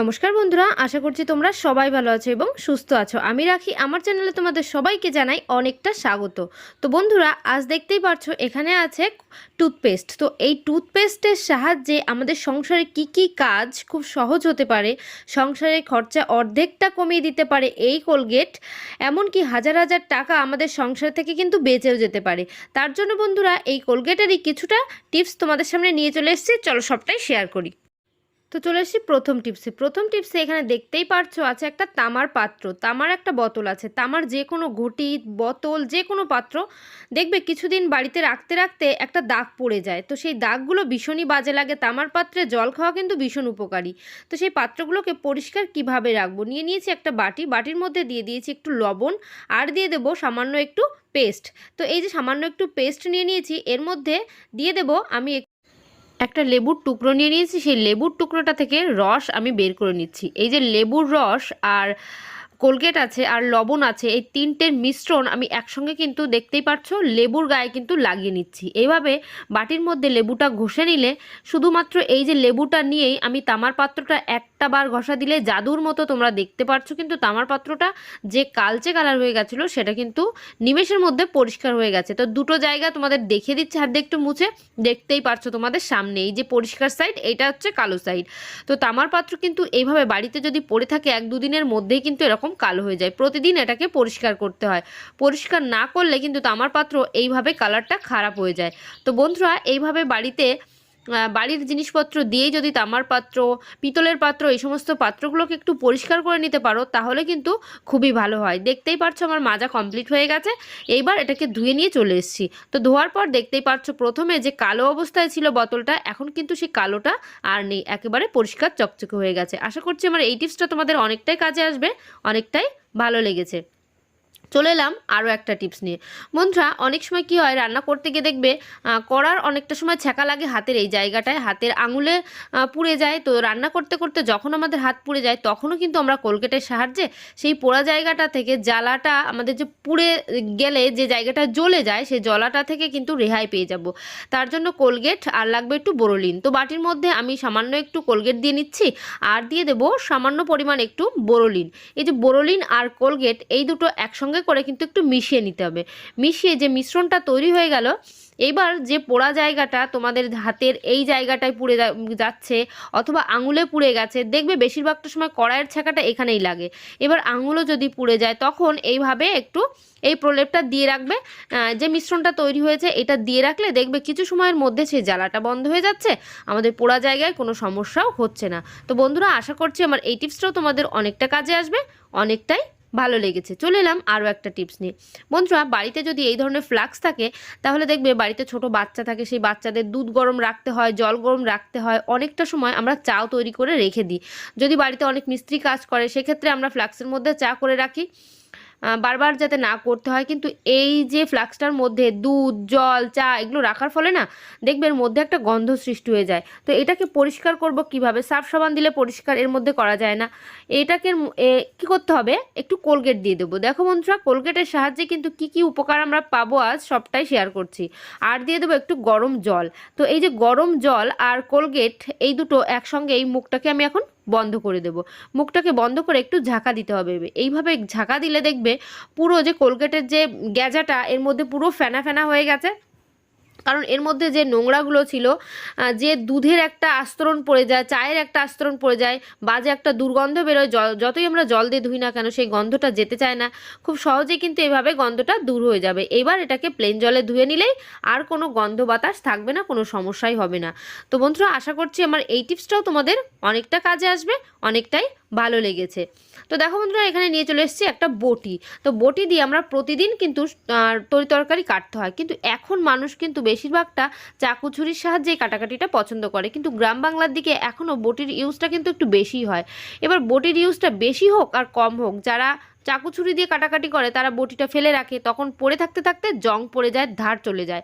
নমস্কার বন্ধুরা, আশা করছি তোমরা সবাই ভালো আছো এবং সুস্থ আছো। আমি রাখি, আমার চ্যানেলে তোমাদের সবাইকে জানাই অনেকটা স্বাগত। তো বন্ধুরা, আজ দেখতেই পারছ এখানে আছে টুথপেস্ট। তো এই টুথপেস্টের সাহায্যে আমাদের সংসারে কি কি কাজ খুব সহজ হতে পারে, সংসারের খরচা অর্ধেকটা কমিয়ে দিতে পারে এই কোলগেট, এমনকি হাজার হাজার টাকা আমাদের সংসার থেকে কিন্তু বেঁচেও যেতে পারে। তার জন্য বন্ধুরা, এই কোলগেটেরই কিছুটা টিপস তোমাদের সামনে নিয়ে চলে এসেছি। চলো সবটাই শেয়ার করি। তো চলে এসেছি প্রথম টিপসে প্রথম টিপসে এখানে দেখতেই পারছ আছে একটা তামার পাত্র। তামার একটা বোতল আছে। তামার যে কোনো ঘটি, বোতল, যে কোনো পাত্র দেখবে কিছুদিন বাড়িতে রাখতে রাখতে একটা দাগ পড়ে যায়। তো সেই দাগগুলো ভীষণই বাজে লাগে। তামার পাত্রে জল খাওয়া কিন্তু ভীষণ উপকারী। তো সেই পাত্রগুলোকে পরিষ্কার কীভাবে রাখব? নিয়ে নিয়েছি একটা বাটি। বাটির মধ্যে দিয়ে দিয়েছি একটু লবণ আর দিয়ে দেবো সামান্য একটু পেস্ট তো এই যে সামান্য একটু পেস্ট নিয়ে নিয়েছি, এর মধ্যে দিয়ে দেবো আমি একটা লেবুর টুকরো নিয়ে নিয়েছি, সেই লেবুর টুকরোটা থেকে রস আমি বের করে নিচ্ছি। এই যে লেবুর রস আর কোলগেট আছে আর লবণ আছে, এই তিনটের মিশ্রণ আমি একসঙ্গে কিন্তু দেখতেই পাচ্ছ লেবুর গায়ে কিন্তু লাগিয়ে নিচ্ছি। এইভাবে বাটির মধ্যে লেবুটা ঘষে নিলে শুধুমাত্র এই যে লেবুটা নিয়েই আমি তামার পাত্রটা একটা বার ঘষা দিলে জাদুর মতো তোমরা দেখতে পাচ্ছ কিন্তু তামার পাত্রটা যে কালচে কালার হয়ে গেছিল সেটা কিন্তু নিমেষের মধ্যে পরিষ্কার হয়ে গেছে। তো দুটো জায়গা তোমাদের দেখিয়ে দিচ্ছে, হাত একটু মুছে দেখতেই পারছ তোমাদের সামনে। এই যে পরিষ্কার সাইড এটা হচ্ছে কালো সাইড তো তামার পাত্র কিন্তু এইভাবে বাড়িতে যদি পড়ে থাকে এক দুদিনের মধ্যেই কিন্তু এরকম কালো হয়ে যায়। প্রতিদিন এটাকে পরিষ্কার করতে হয়। পরিষ্কার না করলে কিন্তু তামার পাত্র এইভাবে কালারটা খারাপ হয়ে যায়। তো বন্ধুরা, এইভাবে বাড়িতে বাড়ির জিনিসপত্র দিয়েই যদি তামার পাত্র, পিতলের পাত্র, এই সমস্ত পাত্রগুলোকে একটু পরিষ্কার করে নিতে পারো, তাহলে কিন্তু খুবই ভালো হয়। দেখতেই পারছ আমার মাজা কমপ্লিট হয়ে গেছে। এইবার এটাকে ধুয়ে নিয়ে চলে এসেছি। তো ধোয়ার পর দেখতেই পারছ প্রথমে যে কালো অবস্থায় ছিল বোতলটা, এখন কিন্তু সেই কালোটা আর নেই, একেবারে পরিষ্কার চকচকে হয়ে গেছে। আশা করছি আমার এই টিপসটা তোমাদের অনেকটাই কাজে আসবে, অনেকটাই ভালো লেগেছে। চলে এলাম আরও একটা টিপস নিয়ে। বন্ধুরা অনেক সময় কি হয়, রান্না করতে গিয়ে দেখবে করার অনেকটা সময় ছ্যাঁকা লাগে হাতের এই জায়গাটায়। হাতের আঙুলে পুড়ে যায়। তো রান্না করতে করতে যখন আমাদের হাত পুড়ে যায়, তখনও কিন্তু আমরা কোলগেটের সাহায্যে সেই পোড়া জায়গাটা থেকে জ্বালাটা, আমাদের যে পুড়ে গেলে যে জায়গাটা জ্বলে যায়, সেই জ্বলাটা থেকে কিন্তু রেহাই পেয়ে যাব। তার জন্য কোলগেট আর লাগবে একটু বোরোলিন। তো বাটির মধ্যে আমি সামান্য একটু কোলগেট দিয়ে নিচ্ছি, আর দিয়ে দেবো সামান্য পরিমাণ একটু বোরোলিন। এই যে বোরোলিন আর কোলগেট, এই দুটো একসঙ্গে করে কিন্তু একটু মিশিয়ে নিতে হবে। মিশিয়ে যে মিশ্রণটা তৈরি হয়ে গেল, এবার যে পোড়া জায়গাটা তোমাদের হাতের এই জায়গাটায় পুড়ে যাচ্ছে অথবা আঙুলে পুড়ে গেছে, দেখবে বেশিরভাগটা সময় কড়াইয়ের ছাকাটা এখানেই লাগে। এবার আঙুলও যদি পুড়ে যায়, তখন এইভাবে একটু এই প্রলেপটা দিয়ে রাখবে। যে মিশ্রণটা তৈরি হয়েছে, এটা দিয়ে রাখলে দেখবে কিছু সময়ের মধ্যে সেই জ্বালাটা বন্ধ হয়ে যাচ্ছে, আমাদের পোড়া জায়গায় কোনো সমস্যাও হচ্ছে না। তো বন্ধুরা, আশা করছি আমার এই টিপসটাও তোমাদের অনেকটা কাজে আসবে, অনেকটাই ভালো লেগেছে। চলে এলাম আরও একটা টিপস নিয়ে। বন্ধুরা, বাড়িতে যদি এই ধরনের ফ্লাক্স থাকে, তাহলে দেখবে বাড়িতে ছোট বাচ্চা থাকে, সেই বাচ্চাদের দুধ গরম রাখতে হয়, জল গরম রাখতে হয়, অনেকটা সময় আমরা চাও তৈরি করে রেখে দিই। যদি বাড়িতে অনেক মিস্ত্রি কাজ করে, সেক্ষেত্রে আমরা ফ্লাক্সের মধ্যে চা করে রাখি। বারবার যাতে না করতে হয়। কিন্তু এই যে ফ্লাক্সটার মধ্যে দুধ, জল, চা এগুলো রাখার ফলে না দেখবে এর মধ্যে একটা গন্ধ সৃষ্টি হয়ে যায়। তো এটাকে পরিষ্কার করব কীভাবে? সার্ফ সাবান দিলে পরিষ্কার, এর মধ্যে করা যায় না। এটাকে কি করতে হবে? একটু কোলগেট দিয়ে দেবো। দেখো বন্ধুরা, কোলগেটের সাহায্যে কিন্তু কি কি উপকার আমরা পাবো আজ সবটাই শেয়ার করছি। আর দিয়ে দেবো একটু গরম জল। তো এই যে গরম জল আর কোলগেট এই দুটো একসঙ্গে এই মুখটাকে আমি এখন বন্ধ করে দেব। মুখটাকে বন্ধ করে একটু ঝাঁকা দিতে হবে। এইভাবে ঝাঁকা দিলে দেখবে পুরো যে কোলগেটের যে গ্যাজাটা, এর মধ্যে পুরো ফেনা ফেনা হয়ে গেছে। কারণ এর মধ্যে যে নোংরাগুলো ছিল যে দুধের একটা আস্তরণ পড়ে যায়, চায়ের একটা আস্তরণ পড়ে যায়, বাজে একটা দুর্গন্ধ বেরোয় জ- যতই আমরা জল দিয়ে ধুই না কেন, সেই গন্ধটা যেতে চায় না। খুব সহজেই কিন্তু এভাবে গন্ধটা দূর হয়ে যাবে। এবার এটাকে প্লেন জলে ধুয়ে নিলেই আর কোনো গন্ধ বাতাস থাকবে না, কোনো সমস্যাই হবে না। তো বন্ধুরা, আশা করছি আমার এই টিপসটাও তোমাদের অনেকটা কাজে আসবে, অনেকটাই ভালো লেগেছে। তো দেখো বন্ধুরা, এখানে নিয়ে চলে এসেছি একটা বটি। তো বটি দিয়ে আমরা প্রতিদিন কিন্তু তরি তরকারি কাটতে হয়। কিন্তু এখন মানুষ কিন্তু বেশিরভাগটা চাকু ছুরির সাহায্যে কাটাকাটিটা পছন্দ করে। কিন্তু গ্রাম বাংলার দিকে এখনও বটির ইউজটা কিন্তু একটু বেশি হয়। এবার বটির ইউজটা বেশি হোক আর কম হোক, যারা চাকু ছুরি দিয়ে কাটাকাটি করে, তারা বটিটা ফেলে রাখে, তখন পড়ে থাকতে থাকতে জং পড়ে যায়, ধার চলে যায়।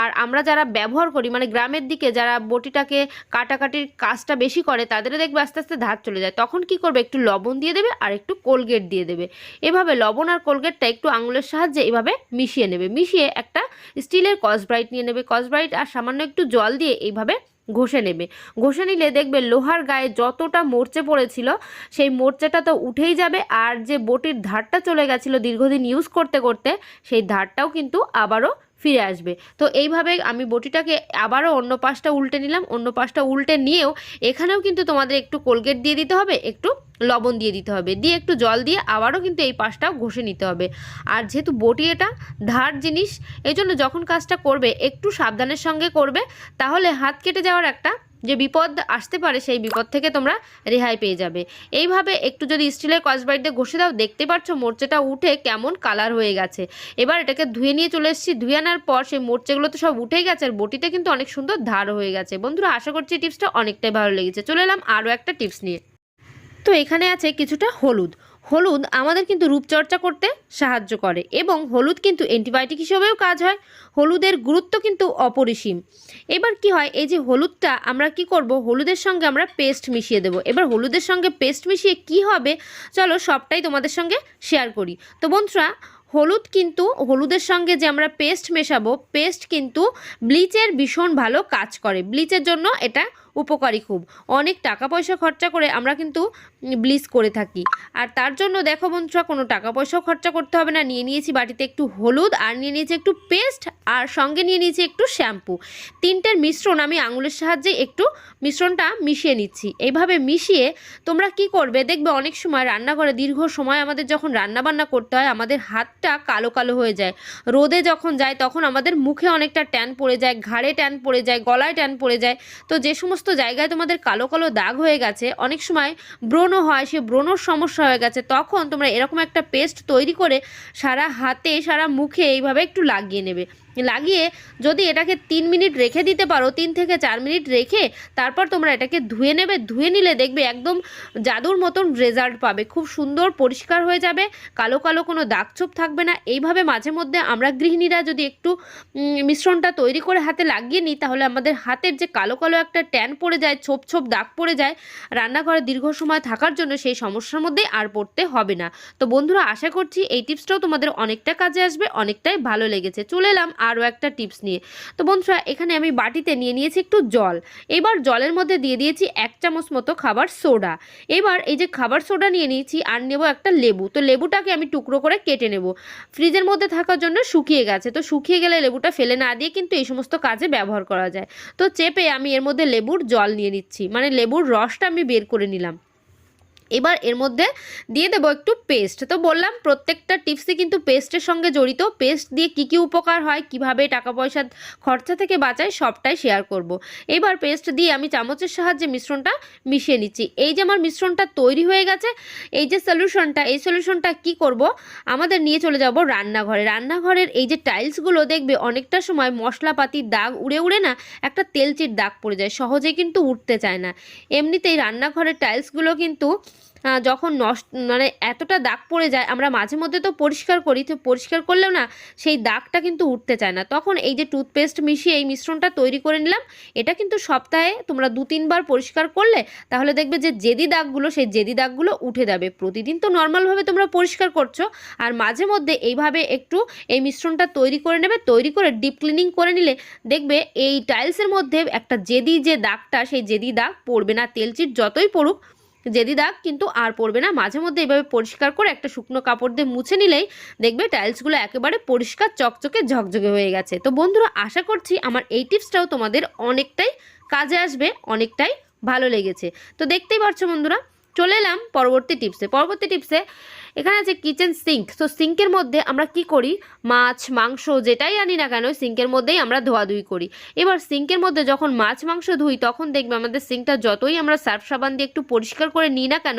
আর আমরা যারা ব্যবহার করি মানে গ্রামের দিকে যারা বটিটাকে কাটাকাটির কাজটা বেশি করে তাদের দেখবে আস্তে আস্তে ধার চলে যায়। তখন কি করবে? একটু লবণ দিয়ে দেবে আর একটু কোলগেট দিয়ে দেবে। এভাবে লবণ আর কোলগেটটা একটু আঙুলের সাহায্যে এভাবে মিশিয়ে নেবে। মিশিয়ে একটা স্টিলের কসব্রাইট নিয়ে নেবে। কসব্রাইট আর সামান্য একটু জল দিয়ে এইভাবে ঘষে নেবে। ঘষে নিলে দেখবে লোহার গায়ে যতটা মোর্চে পড়েছিল, সেই মোর্চাটা তো উঠেই যাবে। আর যে বটির ধারটা চলে গেছিল দীর্ঘদিন ইউজ করতে করতে, সেই ধারটাও কিন্তু আবারও ফিরে আসবে। তো এইভাবে আমি বটিটাকে আবারও অন্য পাশটা উল্টে নিলাম। অন্য পাশটা উল্টে নিয়েও এখানেও কিন্তু তোমাদের একটু কোলগেট দিয়ে দিতে হবে, একটু লবণ দিয়ে দিতে হবে। দিয়ে একটু জল দিয়ে আবারও কিন্তু এই পাশটাও ঘষে নিতে হবে। আর যেহেতু বটি এটা ধার জিনিস এই জন্য যখন কাজটা করবে, একটু সাবধানের সঙ্গে করবে, তাহলে হাত কেটে যাওয়ার একটা যে বিপদ আসতে পারে সেই বিপদ থেকে তোমরা রেহাই পেয়ে যাবে। এইভাবে একটু যদি স্টিলের কসবাইট দিয়ে ঘষে দাও, দেখতে পাচ্ছ মোর্চেটা উঠে কেমন কালার হয়ে গেছে। এবার এটাকে ধুয়ে নিয়ে চলে এসেছি। ধুয়ে আনার পর সেই মোর্চেগুলো তো সব উঠেই গেছে আর বটিতে কিন্তু অনেক সুন্দর ধার হয়ে গেছে। বন্ধুরা, আশা করছি টিপসটা অনেকটাই ভালো লেগেছে। চলে এলাম আরও একটা টিপস নিয়ে। তো এখানে আছে কিছুটা হলুদ। হলুদ আমাদের কিন্তু রূপচর্চা করতে সাহায্য করে এবং হলুদ কিন্তু অ্যান্টিবায়োটিক হিসেবেও কাজ হয়। হলুদের গুরুত্ব কিন্তু অপরিসীম। এবার কি হয়, এই যে হলুদটা আমরা কি করব, হলুদের সঙ্গে আমরা পেস্ট মিশিয়ে দেব। এবার হলুদের সঙ্গে পেস্ট মিশিয়ে কি হবে, চলো সবটাই তোমাদের সঙ্গে শেয়ার করি। তো বন্ধুরা, হলুদ কিন্তু, হলুদের সঙ্গে যে আমরা পেস্ট মেশাবো, পেস্ট কিন্তু ব্লিচের ভীষণ ভালো কাজ করে। ব্লিচের জন্য এটা উপকারী খুব। অনেক টাকা পয়সা খরচা করে আমরা কিন্তু ব্লিচ করে থাকি। আর তার জন্য দেখো বন্ধুরা, কোনো টাকা পয়সাও খরচা করতে হবে না। নিয়ে নিয়েছি বাটিতে একটু হলুদ আর নিয়ে নিয়েছি একটু পেস্ট আর সঙ্গে নিয়ে নিয়েছি একটু শ্যাম্পু। তিনটের মিশ্রণ আমি আঙুলের সাহায্যে একটু মিশ্রণটা মিশিয়ে নিচ্ছি। এইভাবে মিশিয়ে তোমরা কি করবে? দেখবে অনেক সময় রান্নাঘরে দীর্ঘ সময় আমাদের যখন রান্না বান্না করতে হয়, আমাদের হাতটা কালো কালো হয়ে যায়। রোদে যখন যায়, তখন আমাদের মুখে অনেকটা ট্যান পড়ে যায়, ঘাড়ে ট্যান পড়ে যায়, গলায় ট্যান পড়ে যায়। তো যে সমস্ত জায়গায় তোমাদের কালো কালো দাগ হয়ে গেছে। অনেক সময় ব্রণ হয়, সে ব্রণর সমস্যা হয়ে গেছে। তখন তোমরা এরকম একটা পেস্ট তৈরি করে সারা হাতে, সারা মুখে এইভাবে একটু লাগিয়ে নেবে। লাগিয়ে যদি এটাকে তিন মিনিট রেখে দিতে পারো, তিন থেকে চার মিনিট রেখে তারপর তোমরা এটাকে ধুয়ে নেবে, ধুয়ে নিলে দেখবে একদম জাদুর মতন রেজাল্ট পাবে। খুব সুন্দর পরিষ্কার হয়ে যাবে, কালো কালো কোনো দাগছোপ থাকবে না। এইভাবে মাঝে মধ্যে আমরা গৃহিণীরা যদি একটু মিশ্রণটা তৈরি করে হাতে লাগিয়ে নিই, তাহলে আমাদের হাতের যে কালো কালো একটা ট্যান পড়ে যায়, ছোপ ছোপ দাগ পড়ে যায়, রান্নাঘরে দীর্ঘ সময় থাকার জন্য সেই সমস্যার মধ্যে আর পড়তে হবে না। তো বন্ধুরা, আশা করছি এই টিপসটাও তোমাদের অনেকটা কাজে আসবে, অনেকটাই ভালো লেগেছে। চলে এলাম আরও একটা টিপস নিয়ে। তো বন্ধুরা, এখানে আমি বাটিতে নিয়ে নিয়েছি একটু জল। এবার জলের মধ্যে দিয়ে দিয়েছি এক চামচ মতো খাবার সোডা। এবার এই যে খাবার সোডা নিয়ে নিয়েছি আর নেব একটা লেবু। তো লেবুটাকে আমি টুকরো করে কেটে নেব। ফ্রিজের মধ্যে থাকার জন্য শুকিয়ে গেছে। তো শুকিয়ে গেলে লেবুটা ফেলে না দিয়ে কিন্তু এই সমস্ত কাজে ব্যবহার করা যায়। তো চেপে আমি এর মধ্যে লেবুর জল নিয়ে নিচ্ছি। মানে লেবুর রসটা আমি বের করে নিলাম। এবার এর মধ্যে দিয়ে দেবো একটু পেস্ট তো বললাম প্রত্যেকটা টিপসই কিন্তু পেস্টের সঙ্গে জড়িত। পেস্ট দিয়ে কী কী উপকার হয়, কীভাবে টাকা পয়সা খরচা থেকে বাঁচায়, সবটাই শেয়ার করব। এবার পেস্ট দিয়ে আমি চামচের সাহায্যে মিশ্রণটা মিশিয়ে নিচ্ছি। এই যে আমার মিশ্রণটা তৈরি হয়ে গেছে, এই যে সলিউশনটা এই সলিউশনটা কি করব? আমাদের নিয়ে চলে যাব রান্নাঘরে। রান্নাঘরের এই যে টাইলসগুলো দেখবে অনেকটা সময় মশলাপাতির দাগ উড়ে উড়ে না একটা তেলচির দাগ পড়ে যায়। সহজে কিন্তু উঠতে চায় না। এমনিতেই রান্নাঘরের টাইলসগুলো কিন্তু যখন নষ্ট মানে এতটা দাগ পড়ে যায়, আমরা মাঝে মধ্যে তো পরিষ্কার করি, তো পরিষ্কার করলেও না সেই দাগটা কিন্তু উঠতে চায় না। তখন এই যে টুথপেস্ট মিশিয়ে এই মিশ্রণটা তৈরি করে নিলাম, এটা কিন্তু সপ্তাহে তোমরা দু তিনবার পরিষ্কার করলে, তাহলে দেখবে যে জেদি দাগগুলো, সেই জেদি দাগগুলো উঠে যাবে। প্রতিদিন তো নর্মালভাবে তোমরা পরিষ্কার করছ, আর মাঝে মধ্যে এইভাবে একটু এই মিশ্রণটা তৈরি করে নেবে, তৈরি করে ডিপ ক্লিনিং করে নিলে দেখবে এই টাইলসের মধ্যে একটা জেদি যে দাগটা, সেই জেদি দাগ পড়বে না। তেলচিট যতই পড়ুক জেদি দাগ কিন্তু আর পড়বে না। মাঝে মধ্যে এভাবে পরিষ্কার করে একটা শুকনো কাপড় দিয়ে মুছে নিলেই দেখবে টাইলসগুলো একেবারে পরিষ্কার, চকচকে, ঝকঝকে হয়ে গেছে। তো বন্ধুরা, আশা করছি আমার এই টিপসটাও তোমাদের অনেকটাই কাজে আসবে, অনেকটাই ভালো লেগেছে। তো দেখতেই পারছ বন্ধুরা, চলে এলাম পরবর্তী টিপসে পরবর্তী টিপসে এখানে আছে কিচেন সিঙ্ক তো সিঙ্কের মধ্যে আমরা কি করি? মাছ, মাংস যেটাই আনি না কেন সিঙ্কের মধ্যেই আমরা ধোয়াধুয়ি করি। এবার সিঙ্কের মধ্যে যখন মাছ, মাংস ধুই, তখন দেখবে আমাদের সিঙ্কটা যতই আমরা সার্ফ সাবান দিয়ে একটু পরিষ্কার করে নিই না কেন,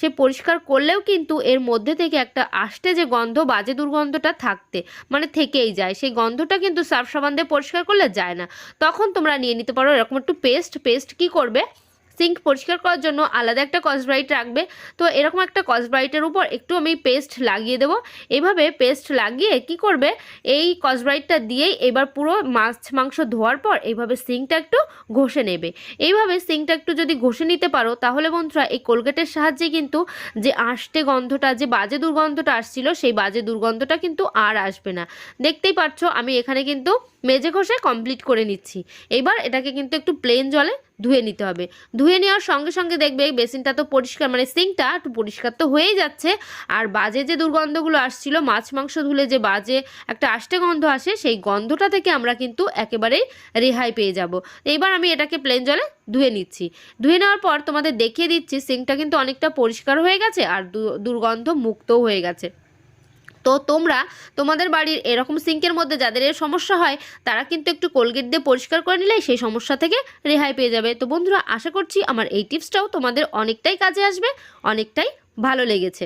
সে পরিষ্কার করলেও কিন্তু এর মধ্যে থেকে একটা আষ্টে যে গন্ধ, বাজে দুর্গন্ধটা থাকতে মানে থেকেই যায়। সেই গন্ধটা কিন্তু সার্ফ সাবান দিয়ে পরিষ্কার করলে যায় না। তখন তোমরা নিয়ে নিতে পারো এরকম একটু পেস্ট পেস্ট কি করবে? সিঙ্ক পরিষ্কার করার জন্য আলাদা একটা কসব্রাইট রাখবে। তো এরকম একটা কসব্রাইটের উপর একটু আমি পেস্ট লাগিয়ে দেবো। এভাবে পেস্ট লাগিয়ে কি করবে? এই কসব্রাইটটা দিয়েই এবার পুরো মাছ মাংস ধোয়ার পর এইভাবে সিঙ্কটা একটু ঘষে নেবে। এইভাবে সিঙ্কটা একটু যদি ঘষে নিতে পারো, তাহলে বন্ধুরা এই কোলগেটের সাহায্যে কিন্তু যে আষ্টে গন্ধটা, যে বাজে দুর্গন্ধটা আসছিল, সেই বাজে দুর্গন্ধটা কিন্তু আর আসবে না। দেখতেই পাচ্ছ আমি এখানে কিন্তু মেজে ঘষে কমপ্লিট করে নিচ্ছি। এবার এটাকে কিন্তু একটু প্লেন জলে ধুয়ে নিতে হবে। ধুয়ে নেওয়ার সঙ্গে সঙ্গে দেখবে বেসিনটা তো পরিষ্কার মানে সিঙ্কটা একটু পরিষ্কার তো হয়েই যাচ্ছে। আর বাজে যে দুর্গন্ধগুলো আসছিল, মাছ মাংস ধুলে যে বাজে একটা আষ্টে গন্ধ আসে, সেই গন্ধটা থেকে আমরা কিন্তু একেবারেই রেহাই পেয়ে যাব। এইবার আমি এটাকে প্লেন জলে ধুয়ে নিচ্ছি। ধুয়ে নেওয়ার পর তোমাদের দেখিয়ে দিচ্ছি, সিঙ্কটা কিন্তু অনেকটা পরিষ্কার হয়ে গেছে আর দুর্গন্ধ মুক্তও হয়ে গেছে। তো তোমরা তোমাদের বাড়ির এরকম সিঙ্কের মধ্যে যাদের এর সমস্যা হয়, তারা কিন্তু একটু কোলগেট দিয়ে পরিষ্কার করে নিলে সেই সমস্যা থেকে রেহাই পেয়ে যাবে। তো বন্ধুরা, আশা করছি আমার এই টিপসটাও তোমাদের অনেকটাই কাজে আসবে, অনেকটাই ভালো লেগেছে।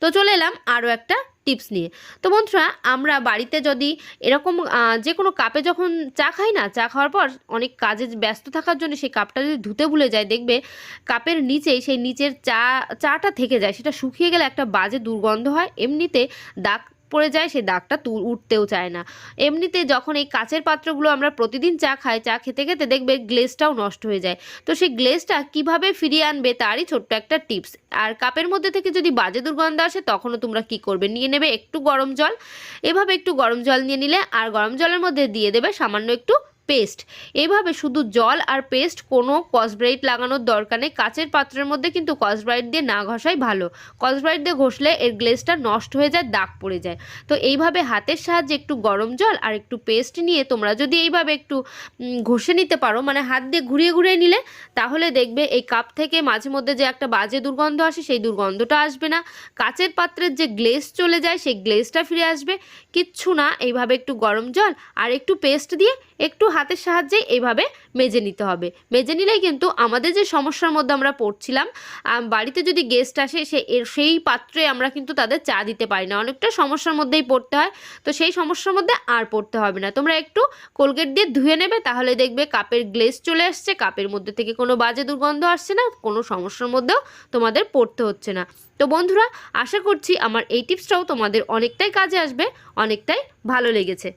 তো চলে এলাম আরও একটা টিপস নিয়ে। তো বন্ধুরা, আমরা বাড়িতে যদি এরকম যে কোনো কাপে যখন চা খাই না, চা খাওয়ার পর অনেক কাজে ব্যস্ত থাকার জন্য সেই কাপটা যদি ধুতে ভুলে যায়, দেখবে কাপের নিচেই সেই নিচের চা, চাটা থেকে যায়। সেটা শুকিয়ে গেলে একটা বাজে দুর্গন্ধ হয়। এমনিতে দাগ পড়ে যায় সেই দাগটা তু- উঠতেও চায় না। এমনিতে যখন এই কাচের পাত্রগুলো আমরা প্রতিদিন চা খাই, চা খেতে খেতে দেখবে গ্লেসটাও নষ্ট হয়ে যায়। তো সেই গ্লেসটা কীভাবে ফিরিয়ে আনবে তারই ছোট্ট একটা টিপস। আর কাপের মধ্যে থেকে যদি বাজে দুর্গন্ধ আসে, তখনও তোমরা কি করবে? নিয়ে নেবে একটু গরম জল। এভাবে একটু গরম জল নিয়ে নিলে, আর গরম জলের মধ্যে দিয়ে দেবে সামান্য একটু পেস্ট। এইভাবে শুধু জল আর পেস্ট, কোনো কসব্রাইট লাগানোর দরকার নেই। কাচের পাত্রের মধ্যে কিন্তু কসব্রাইট দিয়ে না ঘষাই ভালো। কসব্রাইট দিয়ে ঘষলে এর গ্লেজটা নষ্ট হয়ে যায়, দাগ পড়ে যায়। তো এইভাবে হাতের সাহায্যে একটু গরম জল আর একটু পেস্ট নিয়ে তোমরা যদি এইভাবে একটু ঘষে নিতে পারো মানে হাত দিয়ে ঘুরিয়ে ঘুরিয়ে নিলে, তাহলে দেখবে এই কাপ থেকে মাঝে মধ্যে যে একটা বাজে দুর্গন্ধ আসে, সেই দুর্গন্ধটা আসবে না। কাচের পাত্রের যে গ্লেজ চলে যায়, সেই গ্লেজটা ফিরে আসবে। কিচ্ছু না, এইভাবে একটু গরম জল আর একটু পেস্ট দিয়ে একটু হাতের সাহায্যে এইভাবে মেজে নিতে হবে। মেজে নিলেই কিন্তু আমাদের যে সমস্যার মধ্যে আমরা পড়ছিলাম বাড়িতে যদি গেস্ট আসে, সে সেই পাত্রে আমরা কিন্তু তাদের চা দিতে পারি না। অনেকটা সমস্যার মধ্যেই পড়তে হয়। তো সেই সমস্যার মধ্যে আর পড়তে হবে না। তোমরা একটু কোলগেট দিয়ে ধুয়ে নেবে, তাহলে দেখবে কাপের গ্লেজ চলে আসছে, কাপের মধ্যে থেকে কোনো বাজে দুর্গন্ধ আসছে না, কোনো সমস্যার মধ্যেও তোমাদের পড়তে হচ্ছে না। তো বন্ধুরা, আশা করছি আমার এই টিপসটাও তোমাদের অনেকটাই কাজে আসবে, অনেকটাই ভালো লেগেছে।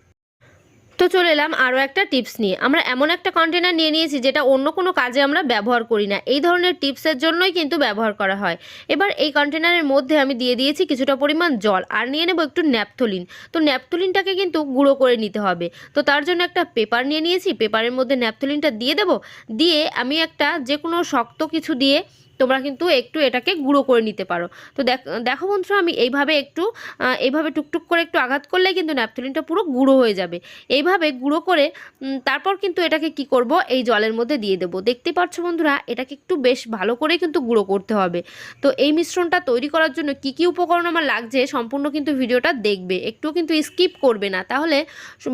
তো চলে এলাম আরও একটা টিপস নিয়ে। আমরা এমন একটা কন্টেনার নিয়ে নিয়েছি যেটা অন্য কোনো কাজে আমরা ব্যবহার করি না। এই ধরনের টিপসের জন্যই কিন্তু ব্যবহার করা হয়। এবার এই কন্টেনারের মধ্যে আমি দিয়ে দিয়েছি কিছুটা পরিমাণ জল আর নিয়ে নেব একটু ন্যাপথলিন। তো ন্যাপথলিনটাকে কিন্তু গুঁড়ো করে নিতে হবে। তো তার জন্য একটা পেপার নিয়ে নিয়েছি। পেপারের মধ্যে ন্যাপথলিনটা দিয়ে দেবো। দিয়ে আমি একটা যে কোনো শক্ত কিছু দিয়ে তোমরা কিন্তু একটু এটাকে গুঁড়ো করে নিতে পারো। তো দেখ- বন্ধুরা, আমি এইভাবে একটু এইভাবে টুকটুক করে একটু আঘাত করলে কিন্তু ন্যাপথলিনটা পুরো গুঁড়ো হয়ে যাবে। এইভাবে গুঁড়ো করে তারপর কিন্তু এটাকে কি করব? এই জলের মধ্যে দিয়ে দেবো। দেখতে পাচ্ছ বন্ধুরা, এটাকে একটু বেশ ভালো করে কিন্তু গুঁড়ো করতে হবে। তো এই মিশ্রণটা তৈরি করার জন্য কি কি উপকরণ আমার লাগছে, সম্পূর্ণ কিন্তু ভিডিওটা দেখবে। একটু কিন্তু স্কিপ করবে না, তাহলে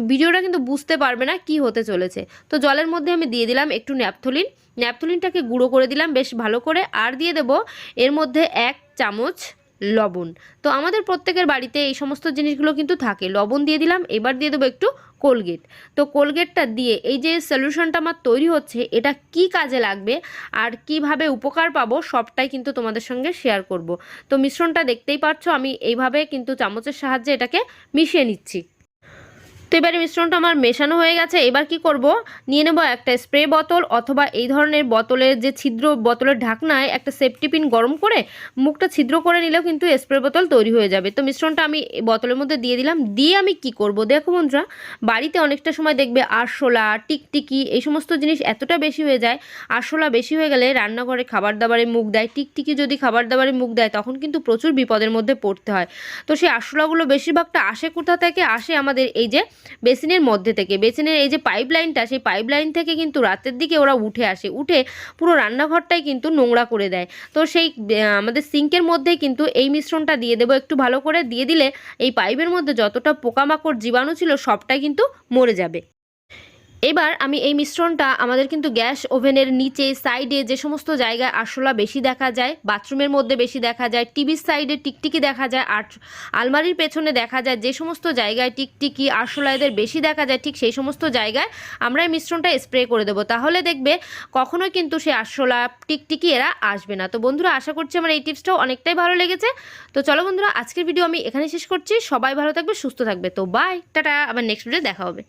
ভিডিওটা কিন্তু বুঝতে পারবে না কি হতে চলেছে। তো জলের মধ্যে আমি দিয়ে দিলাম একটু ন্যাপথলিন। ন্যাপথলিনটাকে গুঁড়ো করে দিলাম, বেশ ভালো করে আর দিয়ে দেবো এর মধ্যে এক চামচ লবণ। তো আমাদের প্রত্যেকের বাড়িতে এই সমস্ত জিনিসগুলো কিন্তু থাকে। লবণ দিয়ে দিলাম, এবার দিয়ে দেবো একটু কোলগেট। তো কোলগেটটা দিয়ে এই যে সলিউশনটা আমার তৈরি হচ্ছে, এটা কি কাজে লাগবে আর কীভাবে উপকার পাবো সবটাই কিন্তু তোমাদের সঙ্গে শেয়ার করব। তো মিশ্রণটা দেখতেই পাচ্ছ আমি এইভাবে কিন্তু চামচের সাহায্যে এটাকে মিশিয়ে নিচ্ছি। তো এবারে মিশ্রণটা আমার মেশানো হয়ে গেছে, এবার কি করব? নিয়ে নেব একটা স্প্রে বোতল অথবা এই ধরনের বোতলের যে ছিদ্র বোতলের ঢাকনায় একটা সেফটি পিন গরম করে মুখটা ছিদ্র করে নিলেও কিন্তু স্প্রে বোতল তৈরি হয়ে যাবে। তো মিশ্রণটা আমি বোতলের মধ্যে দিয়ে দিলাম, দিয়ে আমি কি করব? দেখো বন্ধুরা, বাড়িতে অনেকটা সময় দেখবে আরশোলা, টিকটিকি এই সমস্ত জিনিস এতটা বেশি হয়ে যায়, আরশোলা বেশি হয়ে গেলে রান্নাঘরে খাবার দাবারে মুখ দেয়, টিকটিকি যদি খাবার দাবারে মুখ দেয় তখন কিন্তু প্রচুর বিপদের মধ্যে পড়তে হয়। তো সেই আরশোলাগুলো বেশিরভাগটা আসে কোথা থেকে? আসে আমাদের এই যে বেসিনের মধ্যে থেকে। বেসিনের এই যে পাইপ লাইনটা সেই পাইপ লাইন থেকে কিন্তু রাতের দিকে ওরা উঠে আসে। উঠে পুরো রান্নাঘরটাই কিন্তু নোংরা করে দেয়। তো সেই আমাদের সিঙ্কের মধ্যেই কিন্তু এই মিশ্রণটা দিয়ে দেবো। একটু ভালো করে দিয়ে দিলে এই পাইপের মধ্যে যতটা পোকামাকড় জীবাণু ছিল সবটাই কিন্তু মরে যাবে। এবার আমি এই মিশ্রণটা আমাদের কিন্তু গ্যাস ওভেনের নিচে, সাইডে যে সমস্ত জায়গায় আরশোলা বেশি দেখা যায়, বাথরুমের মধ্যে বেশি দেখা যায়, টিভির সাইডে টিকটিকি দেখা যায়, আর আলমারির পেছনে দেখা যায় যে সমস্ত জায়গায় টিকটিকি, আরশোলা এদের বেশি দেখা যায়, ঠিক সেই সমস্ত জায়গায় আমরা এই মিশ্রণটা স্প্রে করে দেবো। তাহলে দেখবে কখনোই কিন্তু সেই আরশোলা, টিকটিকি এরা আসবে না। তো বন্ধুরা, আশা করছি আমার এই টিপসটাও অনেকটাই ভালো লেগেছে। তো চলো বন্ধুরা, আজকের ভিডিও আমি এখানে শেষ করছি। সবাই ভালো থাকবে, সুস্থ থাকবে। তো বাই টাটা, আবার নেক্সট ভিডিও দেখা হবে।